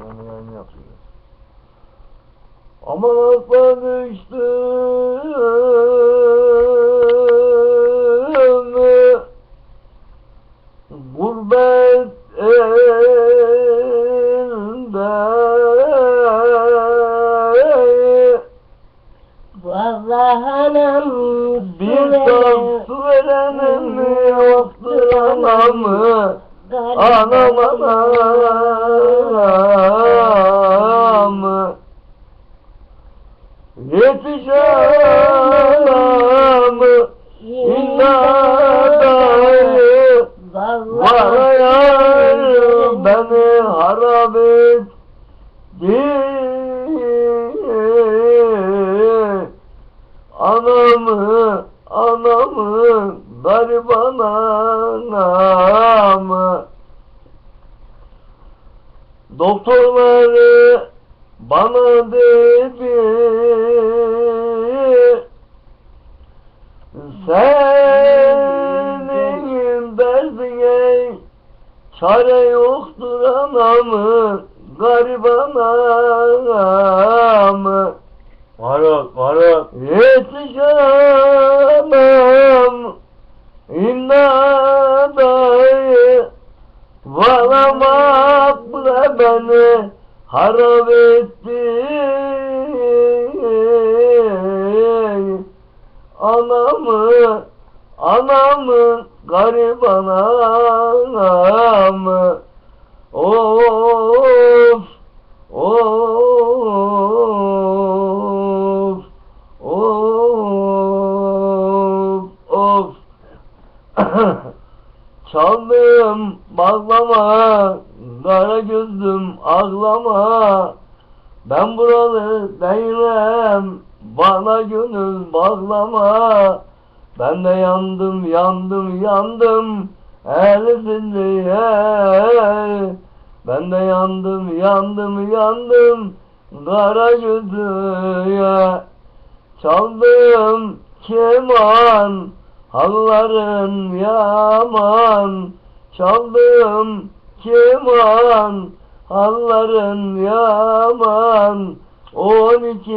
Yayın yapıyoruz. Aman asla düştüm Gurbet elde Vallahi anam Bir su verenim yoktur anamı. Anam anam Yetiş anam İnnadayı Varayar beni harap etti Anamı, anamı, gariban anamı Doktorları bana dedi. Senin derdine çare yoktur anamı Gariban anamı. Maruk, Maruk. Yetişemem İnnadayı Valamakla beni harap etti. Anamı, anamı, gariban anamı. Of, of, of, of. Çaldım bağlama, kara gözlüm ağlama. Ben buralı değilim, bana gönül bağlama. Ben de yandım, yandım, yandım, Elif'indiye Ben de yandım, yandım, yandım, kara gözlüye Çaldım keman, halların yaman Çaldım keman, halların yaman. On iki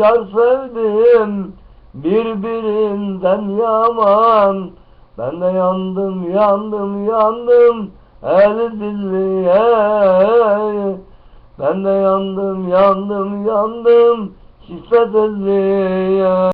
yar sevdim, birbirinden yaman. Ben de yandım, yandım, yandım, el dilliye Ben de yandım, yandım, yandım, şifret elliye